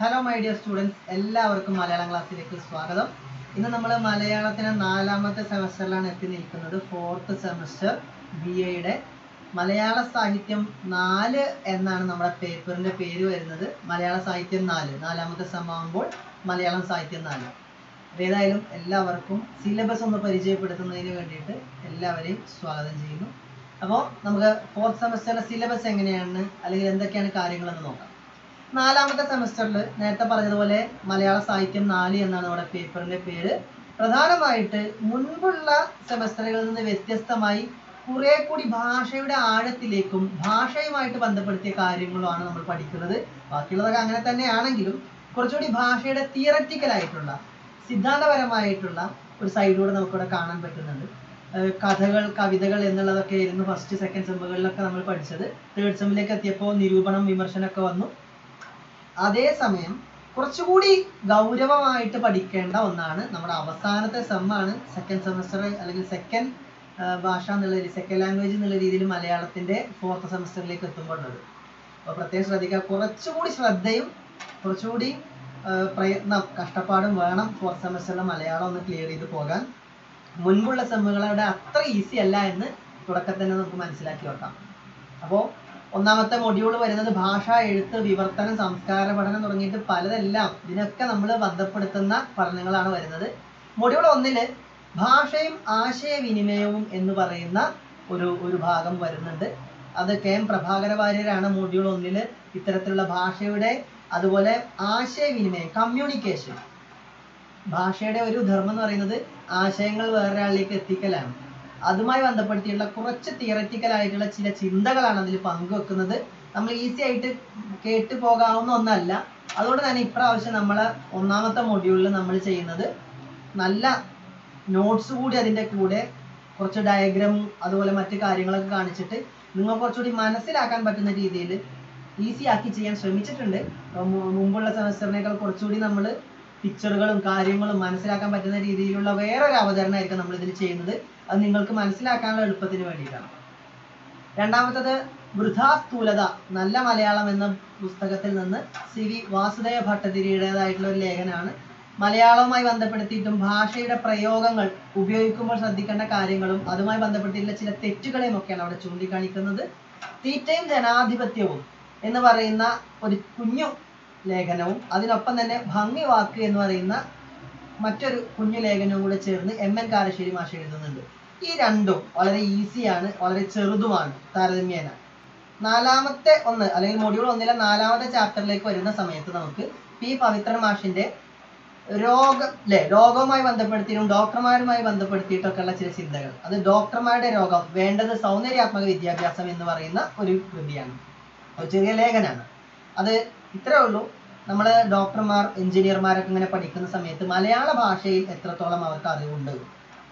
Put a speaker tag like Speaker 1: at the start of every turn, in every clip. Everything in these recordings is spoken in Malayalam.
Speaker 1: ഹലോ മൈ ഡിയർ സ്റ്റുഡൻസ് എല്ലാവർക്കും മലയാളം ക്ലാസ്സിലേക്ക് സ്വാഗതം. ഇന്ന് നമ്മൾ മലയാളത്തിന് നാലാമത്തെ സെമസ്റ്ററിലാണ് എത്തി നിൽക്കുന്നത് ഫോർത്ത് സെമസ്റ്റർ ബി എയുടെ മലയാള സാഹിത്യം നാല് എന്നാണ് നമ്മുടെ പേപ്പറിന്റെ പേര് വരുന്നത്. മലയാള സാഹിത്യം നാല്. നാലാമത്തെ സമാവുമ്പോൾ മലയാളം സാഹിത്യം നാല്. ഏതായാലും എല്ലാവർക്കും സിലബസ് ഒന്ന് പരിചയപ്പെടുത്തുന്നതിന് വേണ്ടിയിട്ട് എല്ലാവരെയും സ്വാഗതം ചെയ്യുന്നു. അപ്പോൾ നമുക്ക് ഫോർത്ത് സെമസ്റ്ററിലെ സിലബസ് എങ്ങനെയാണ്? അല്ലെങ്കിൽ എന്തൊക്കെയാണ് കാര്യങ്ങളെന്ന് നോക്കാം. നാലാമത്തെ സെമസ്റ്ററിൽ നേരത്തെ പറഞ്ഞതുപോലെ മലയാള സാഹിത്യം നാല് എന്നാണ് നമ്മുടെ പേപ്പറിന്റെ പേര്. പ്രധാനമായിട്ട് മുൻപുള്ള സെമസ്റ്ററുകളിൽ നിന്ന് വ്യത്യസ്തമായി കുറെ കൂടി ഭാഷയുടെ ആഴത്തിലേക്കും ഭാഷയുമായിട്ട് ബന്ധപ്പെടുത്തിയ കാര്യങ്ങളുമാണ് നമ്മൾ പഠിക്കുന്നത്. ബാക്കിയുള്ളതൊക്കെ അങ്ങനെ തന്നെയാണെങ്കിലും കുറച്ചുകൂടി ഭാഷയുടെ തിയററ്റിക്കൽ ആയിട്ടുള്ള സിദ്ധാന്തപരമായിട്ടുള്ള ഒരു സൈഡിലൂടെ നമുക്കിവിടെ കാണാൻ പറ്റുന്നുണ്ട്. കഥകൾ കവിതകൾ എന്നുള്ളതൊക്കെ ആയിരുന്നു ഫസ്റ്റ് സെക്കൻഡ് സെമ്മുകളിലൊക്കെ നമ്മൾ പഠിച്ചത്. തേർഡ് സെമ്മിലേക്ക് എത്തിയപ്പോൾ നിരൂപണം വിമർശനമൊക്കെ വന്നു. അതേസമയം കുറച്ചുകൂടി ഗൗരവമായിട്ട് പഠിക്കേണ്ട ഒന്നാണ് നമ്മുടെ അവസാനത്തെ സെമ്മാണ് സെക്കൻഡ് സെമസ്റ്റർ അല്ലെങ്കിൽ സെക്കൻഡ് ഭാഷ എന്നുള്ള സെക്കൻഡ് ലാംഗ്വേജ് എന്നുള്ള രീതിയിൽ മലയാളത്തിന്റെ ഫോർത്ത് സെമസ്റ്ററിലേക്ക് എത്തുമ്പോഴുള്ളത് അപ്പോൾ പ്രത്യേകം ശ്രദ്ധിക്കുക. കുറച്ചുകൂടി ശ്രദ്ധയും കുറച്ചുകൂടി പ്രയത്നം കഷ്ടപ്പാടും വേണം ഫോർത്ത് സെമസ്റ്ററിലെ മലയാളം ഒന്ന് ക്ലിയർ ചെയ്ത് പോകാൻ. മുൻപുള്ള സെമ്മുകളുടെ അത്ര ഈസി അല്ല എന്ന് തുടക്കത്തിൽ തന്നെ നമുക്ക് മനസ്സിലാക്കി വെക്കാം. അപ്പോൾ ഒന്നാമത്തെ മൊഡ്യൂൾ വരുന്നത് ഭാഷ എഴുത്ത് വിവർത്തനം സംസ്കാര പഠനം തുടങ്ങിയിട്ട് പലതെല്ലാം ഇതിനൊക്കെ നമ്മൾ ബന്ധപ്പെടുത്തുന്ന പഠനങ്ങളാണ് വരുന്നത്. മൊഡ്യൂൾ ഒന്നിൽ ഭാഷയും ആശയവിനിമയവും എന്ന് പറയുന്ന ഒരു ഒരു ഭാഗം വരുന്നുണ്ട്. അത് കെ എം പ്രഭാകര വാര്യരാണ് മൊഡ്യൂൾ ഒന്നിൽ ഇത്തരത്തിലുള്ള ഭാഷയുടെ അതുപോലെ ആശയവിനിമയം കമ്മ്യൂണിക്കേഷൻ ഭാഷയുടെ ഒരു ധർമ്മം എന്ന് പറയുന്നത് ആശയങ്ങൾ വേറൊരാളിലേക്ക് എത്തിക്കലാണ്. അതുമായി ബന്ധപ്പെടുത്തിയുള്ള കുറച്ച് തിയററ്റിക്കൽ ആയിട്ടുള്ള ചില ചിന്തകളാണ് അതിൽ പങ്കുവെക്കുന്നത്. നമ്മൾ ഈസി ആയിട്ട് കേട്ട് പോകാവുന്ന ഒന്നല്ല. അതുകൊണ്ട് തന്നെ ഇപ്രാവശ്യം നമ്മൾ ഒന്നാമത്തെ മൊഡ്യൂളിൽ നമ്മൾ ചെയ്യുന്നത് നല്ല നോട്ട്സ് കൂടി അതിന്റെ കൂടെ കുറച്ച് ഡയഗ്രാം അതുപോലെ മറ്റ് കാര്യങ്ങളൊക്കെ കാണിച്ചിട്ട് നിങ്ങൾ കുറച്ചുകൂടി മനസ്സിലാക്കാൻ പറ്റുന്ന രീതിയിൽ ഈസി ആക്കി ചെയ്യാൻ ശ്രമിച്ചിട്ടുണ്ട്. മുമ്പുള്ള സെമസ്റ്ററിനേക്കാൾ കുറച്ചുകൂടി നമ്മൾ പിക്ചറുകളും കാര്യങ്ങളും മനസ്സിലാക്കാൻ പറ്റുന്ന രീതിയിലുള്ള വേറൊരു അവതരണമായിരിക്കും നമ്മൾ ഇതിൽ ചെയ്യുന്നത്. അത് നിങ്ങൾക്ക് മനസ്സിലാക്കാനുള്ള എളുപ്പത്തിന് വേണ്ടിയിട്ടാണ്. രണ്ടാമത്തത് വൃഥാസ്ഥൂലത നല്ല മലയാളം എന്ന പുസ്തകത്തിൽ നിന്ന് സി വി വാസുദേവ ഭട്ടതിരിയുടേതായിട്ടുള്ള ഒരു ലേഖനമാണ്. മലയാളവുമായി ബന്ധപ്പെടുത്തിയിട്ടും ഭാഷയുടെ പ്രയോഗങ്ങൾ ഉപയോഗിക്കുമ്പോൾ ശ്രദ്ധിക്കേണ്ട കാര്യങ്ങളും അതുമായി ബന്ധപ്പെട്ടിട്ടുള്ള ചില തെറ്റുകളെയും ഒക്കെയാണ് അവിടെ ചൂണ്ടിക്കാണിക്കുന്നത്. തീറ്റയും ജനാധിപത്യവും എന്ന് പറയുന്ന ഒരു കുഞ്ഞു ലേഖനവും അതിനൊപ്പം തന്നെ ഭംഗി വാക്ക് എന്ന് പറയുന്ന മറ്റൊരു കുഞ്ഞു ലേഖനവും കൂടെ ചേർന്ന് എം എൻ കാരശ്ശേരി മാഷ എഴുതുന്നുണ്ട്. ഈ രണ്ടും വളരെ ഈസിയാണ് വളരെ ചെറുതുമാണ് താരതമ്യേന. നാലാമത്തെ ഒന്ന് അല്ലെങ്കിൽ മൊഡ്യൂൾ ഒന്നിലെ നാലാമത്തെ ചാപ്റ്ററിലേക്ക് വരുന്ന സമയത്ത് നമുക്ക് പി പവിത്രൻ മാഷിന്റെ രോഗ അല്ലെ രോഗവുമായി ബന്ധപ്പെടുത്തിയിട്ടും ഡോക്ടർമാരുമായി ബന്ധപ്പെടുത്തിയിട്ടൊക്കെ ഉള്ള ചില ചിന്തകൾ. അത് ഡോക്ടർമാരുടെ രോഗം വേണ്ടത് സൗന്ദര്യാത്മക വിദ്യാഭ്യാസം എന്ന് പറയുന്ന ഒരു കൃതിയാണ്. ഒരു ചെറിയ ലേഖനാണ് അത് ഇത്രേ ഉള്ളൂ. നമ്മൾ ഡോക്ടർമാർ എഞ്ചിനീയർമാരൊക്കെ ഇങ്ങനെ പഠിക്കുന്ന സമയത്ത് മലയാള ഭാഷയിൽ എത്രത്തോളം അവർക്ക് അറിവുണ്ട്?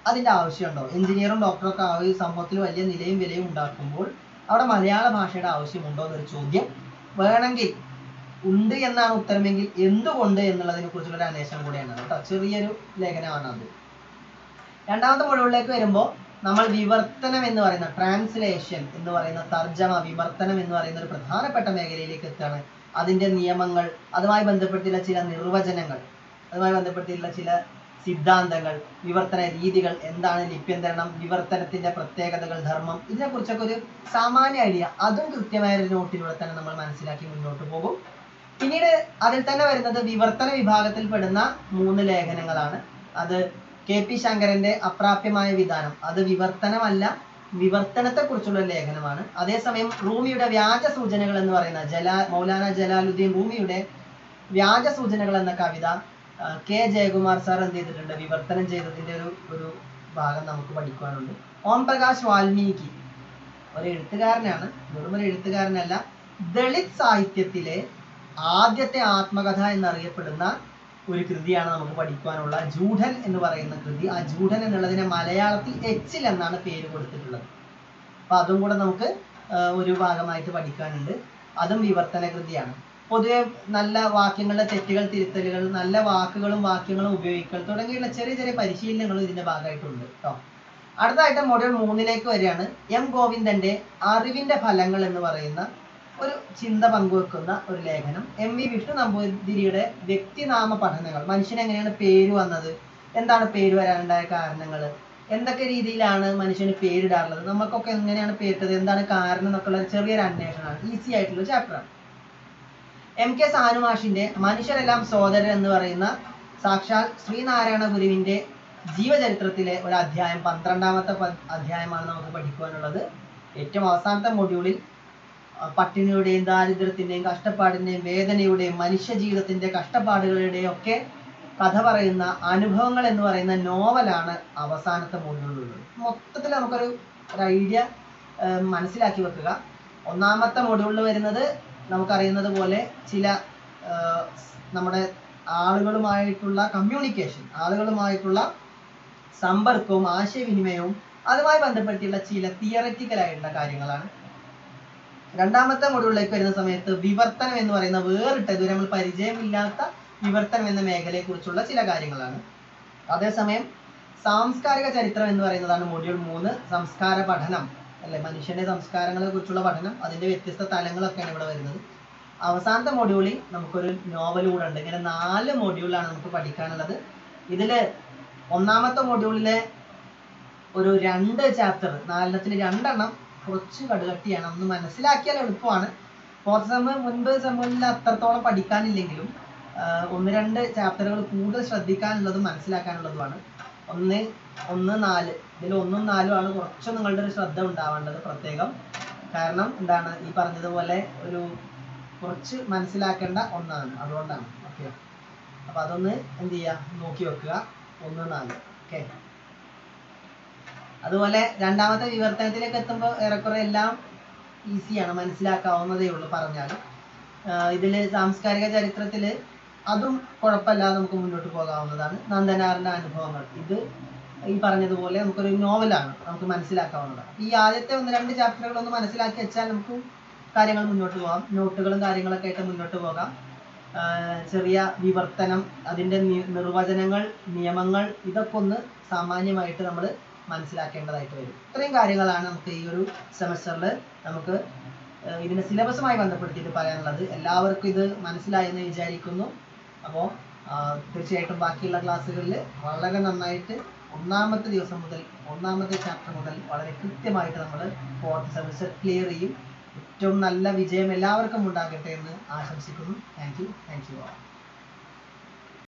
Speaker 1: അതിന്റെ ആവശ്യമുണ്ടോ? എഞ്ചിനീയറും ഡോക്ടറും ഒക്കെ ആ ഒരു സമൂഹത്തിൽ വലിയ നിലയും വിലയും ഉണ്ടാക്കുമ്പോൾ അവിടെ മലയാള ഭാഷയുടെ ആവശ്യമുണ്ടോ എന്നൊരു ചോദ്യം വേണമെങ്കിൽ ഉണ്ട് എന്നാണ് ഉത്തരമെങ്കിൽ എന്തുകൊണ്ട് എന്നുള്ളതിനെ കുറിച്ചുള്ള ഒരു അന്വേഷണം കൂടിയാണ് കേട്ടോ. ചെറിയൊരു ലേഖനമാണ് അത്. രണ്ടാമത്തെ മൊഴികളിലേക്ക് വരുമ്പോൾ നമ്മൾ വിവർത്തനം എന്ന് പറയുന്ന ട്രാൻസ്ലേഷൻ എന്ന് പറയുന്ന തർജമ വിവർത്തനം എന്ന് പറയുന്ന ഒരു പ്രധാനപ്പെട്ട മേഖലയിലേക്ക് എത്തുകയാണ്. അതിന്റെ നിയമങ്ങൾ അതുമായി ബന്ധപ്പെട്ടിട്ടുള്ള ചില നിർവചനങ്ങൾ അതുമായി ബന്ധപ്പെട്ടിട്ടുള്ള ചില സിദ്ധാന്തങ്ങൾ വിവർത്തന രീതികൾ എന്താണ് ലിപ്യന്തരണം വിവർത്തനത്തിന്റെ പ്രത്യേകതകൾ ധർമ്മം ഇതിനെക്കുറിച്ചൊക്കെ ഒരു സാമാന്യ ഐഡിയ. അതും കൃത്യമായ ഒരു നോട്ടിലൂടെ തന്നെ നമ്മൾ മനസ്സിലാക്കി മുന്നോട്ട് പോകും. പിന്നീട് അതിൽ തന്നെ വരുന്നത് വിവർത്തന വിഭാഗത്തിൽ പെടുന്ന മൂന്ന് ലേഖനങ്ങളാണ്. അത് കെ പി ശങ്കരന്റെ അപ്രാപ്യമായ വിധാനം. അത് വിവർത്തനമല്ല വിവർത്തനത്തെ കുറിച്ചുള്ള ലേഖനമാണ്. അതേസമയം റൂമിയുടെ വ്യാജ സൂചനകൾ എന്ന് പറയുന്ന ജലാ മൗലാന ജലാലുദ്ദീൻ റൂമിയുടെ വ്യാജ സൂചനകൾ എന്ന കവിത കെ ജയകുമാർ സാർ എന്ത് ചെയ്തിട്ടുണ്ട്? വിവർത്തനം ചെയ്തതിന്റെ ഒരു ഒരു ഭാഗം നമുക്ക് പഠിക്കുവാനുണ്ട്. ഓം പ്രകാശ് വാൽമീകി. ഒരു എഴുത്തുകാരനാണ് വെറും എഴുത്തുകാരനല്ല ദളിത് സാഹിത്യത്തിലെ ആദ്യത്തെ ആത്മകഥ എന്നറിയപ്പെടുന്ന ഒരു കൃതിയാണ് നമുക്ക് പഠിക്കുവാനുള്ള ജൂഢൻ എന്ന് പറയുന്ന കൃതി. ആ ജൂഢൻ എന്നുള്ളതിനെ മലയാളത്തിൽ എച്ചിൽ എന്നാണ് പേര് കൊടുത്തിട്ടുള്ളത്. അപ്പൊ അതും കൂടെ നമുക്ക് ഒരു ഭാഗമായിട്ട് പഠിക്കാനുണ്ട്. അതും വിവർത്തന കൃതിയാണ്. പൊതുവെ നല്ല വാക്യങ്ങളുടെ തെറ്റുകൾ തിരുത്തലുകൾ നല്ല വാക്കുകളും വാക്യങ്ങളും ഉപയോഗിക്കൽ തുടങ്ങിയുള്ള ചെറിയ ചെറിയ പരിശീലനങ്ങളും ഇതിന്റെ ഭാഗമായിട്ടുണ്ട് കേട്ടോ അടുത്തതായിട്ട് മോഡൽ മൂന്നിലേക്ക് വരികയാണ്. എം ഗോവിന്ദന്റെ അറിവിന്റെ ഫലങ്ങൾ എന്ന് പറയുന്ന ഒരു ചിന്ത പങ്കുവെക്കുന്ന ഒരു ലേഖനം. എം വി വിഷ്ണു നമ്പൂതിരിയുടെ വ്യക്തിനാമ പഠനങ്ങൾ. മനുഷ്യന് എങ്ങനെയാണ് പേര് വന്നത്? എന്താണ് പേര് വരാനുണ്ടായ കാരണങ്ങൾ? എന്തൊക്കെ രീതിയിലാണ് മനുഷ്യന് പേരിടാറുള്ളത്? നമുക്കൊക്കെ എങ്ങനെയാണ് പേരിട്ടത്? എന്താണ് കാരണം എന്നൊക്കെ ഉള്ള ഒരു ചെറിയൊരു അന്വേഷണമാണ് ഈസി ആയിട്ടുള്ള ചാപ്റ്ററാണ് എം കെ സാനുമാഷിന്റെ മനുഷ്യരെല്ലാം സോദരൻ എന്ന് പറയുന്ന സാക്ഷാൽ ശ്രീനാരായണ ഗുരുവിന്റെ ജീവചരിത്രത്തിലെ ഒരു അധ്യായം പന്ത്രണ്ടാമത്തെ അധ്യായമാണ് നമുക്ക് പഠിക്കുവാനുള്ളത്. ഏറ്റവും അവസാനത്തെ മൊഡ്യൂളിൽ പട്ടിണിയുടെയും ദാരിദ്ര്യത്തിന്റെയും കഷ്ടപ്പാടിന്റെയും വേദനയുടെയും മനുഷ്യ ജീവിതത്തിന്റെ കഷ്ടപ്പാടുകളുടെയും ഒക്കെ കഥ പറയുന്ന അനുഭവങ്ങൾ എന്ന് പറയുന്ന നോവലാണ് അവസാനത്തെ മൊഡ്യൂളിലുള്ളത്. മൊത്തത്തിൽ നമുക്കൊരു ഒരു ഐഡിയ മനസ്സിലാക്കി വെക്കുക. ഒന്നാമത്തെ മൊഡ്യൂളിൽ വരുന്നത് നമുക്കറിയുന്നത് പോലെ ചില നമ്മുടെ ആളുകളുമായിട്ടുള്ള കമ്മ്യൂണിക്കേഷൻ ആളുകളുമായിട്ടുള്ള സമ്പർക്കവും ആശയവിനിമയവും അതുമായി ബന്ധപ്പെട്ടുള്ള ചില തിയററ്റിക്കലായിട്ടുള്ള കാര്യങ്ങളാണ് രണ്ടാമത്തെ മൊഡ്യൂളിലേക്ക് വരുന്ന സമയത്ത് വിവർത്തനം എന്ന് പറയുന്ന വേറിട്ട ഇതുവരെ നമ്മൾ പരിചയമില്ലാത്ത വിവർത്തനം എന്ന മേഖലയെ കുറിച്ചുള്ള ചില കാര്യങ്ങളാണ്. അതേസമയം സാംസ്കാരിക ചരിത്രം എന്ന് പറയുന്നതാണ് മൊഡ്യൂൾ മൂന്ന് സംസ്കാര പഠനം. അല്ലെ? മനുഷ്യന്റെ സംസ്കാരങ്ങളെ കുറിച്ചുള്ള പഠനം അതിന്റെ വ്യത്യസ്ത തലങ്ങളൊക്കെയാണ് ഇവിടെ വരുന്നത്. അവസാനത്തെ മൊഡ്യൂളിൽ നമുക്കൊരു നോവൽ കൂടെ ഉണ്ട്. ഇങ്ങനെ നാല് മൊഡ്യൂളാണ് നമുക്ക് പഠിക്കാനുള്ളത്. ഇതിൽ ഒന്നാമത്തെ മൊഡ്യൂളിലെ ഒരു രണ്ട് ചാപ്റ്റർ നാലെണ്ണത്തിൽ രണ്ടെണ്ണം കുറച്ച് കടുകട്ടിയാണ്. ഒന്ന് മനസ്സിലാക്കിയാൽ എളുപ്പമാണ്. ഫോർത്ത് സെമ്മ് മുൻപ് സെമ്മിൽ അത്രത്തോളം പഠിക്കാനില്ലെങ്കിലും ഒന്ന് രണ്ട് ചാപ്റ്ററുകൾ കൂടുതൽ ശ്രദ്ധിക്കാനുള്ളതും മനസ്സിലാക്കാനുള്ളതുമാണ്. ഒന്ന് ഒന്ന് നാല്. ഇതിൽ ഒന്നും നാലും ആണ് കുറച്ച് നിങ്ങളുടെ ഒരു ശ്രദ്ധ ഉണ്ടാവേണ്ടത് പ്രത്യേകം. കാരണം എന്താണ്? ഈ പറഞ്ഞതുപോലെ ഒരു കുറച്ച് മനസ്സിലാക്കേണ്ട ഒന്നാണ്. അതുകൊണ്ടാണ്. ഓക്കെ. അപ്പൊ അതൊന്ന് എന്ത് ചെയ്യുക? നോക്കി വെക്കുക. ഒന്ന് നാല്. ഓക്കെ. അതുപോലെ രണ്ടാമത്തെ വിവർത്തനത്തിലേക്ക് എത്തുമ്പോൾ ഏറെക്കുറെ എല്ലാം ഈസിയാണ് മനസ്സിലാക്കാവുന്നതേ ഉള്ളൂ പറഞ്ഞാൽ ഇതിൽ സാംസ്കാരിക ചരിത്രത്തിൽ അതും കുഴപ്പമില്ലാതെ നമുക്ക് മുന്നോട്ട് പോകാവുന്നതാണ്. നന്ദനാറിന്റെ അനുഭവങ്ങൾ. ഇത് ഈ പറഞ്ഞതുപോലെ നമുക്കൊരു നോവലാണ് നമുക്ക് മനസ്സിലാക്കാവുന്നതാണ്. ഈ ആദ്യത്തെ ഒന്ന് രണ്ട് ചാപ്റ്ററുകളൊന്ന് മനസ്സിലാക്കി വെച്ചാൽ നമുക്ക് കാര്യങ്ങൾ മുന്നോട്ട് പോകാം. നോട്ടുകളും കാര്യങ്ങളൊക്കെ ആയിട്ട് മുന്നോട്ട് പോകാം. ചെറിയ വിവർത്തനം അതിന്റെ നിർവചനങ്ങൾ നിയമങ്ങൾ ഇതൊക്കെ ഒന്ന് സാമാന്യമായിട്ട് നമ്മൾ മനസ്സിലാക്കേണ്ടതായിട്ട് വരും. ഇത്രയും കാര്യങ്ങളാണ് നമുക്ക് ഈ ഒരു സെമസ്റ്ററിൽ നമുക്ക് ഇതിന്റെ സിലബസുമായി ബന്ധപ്പെടുത്തിയിട്ട് പറയാനുള്ളത്. എല്ലാവർക്കും ഇത് മനസ്സിലായെന്ന് വിചാരിക്കുന്നു. അപ്പോൾ തീർച്ചയായിട്ടും ബാക്കിയുള്ള ക്ലാസ്സുകളിൽ വളരെ നന്നായിട്ട് ഒന്നാമത്തെ ദിവസം മുതൽ ഒന്നാമത്തെ ചാപ്റ്റർ മുതൽ വളരെ കൃത്യമായിട്ട് നമ്മൾ ഫോർത്ത് സെമസ്റ്റർ ക്ലിയർ ചെയ്യും. ഏറ്റവും നല്ല വിജയം എല്ലാവർക്കും ഉണ്ടാകട്ടെ എന്ന് ആശംസിക്കുന്നു. Thank you thank you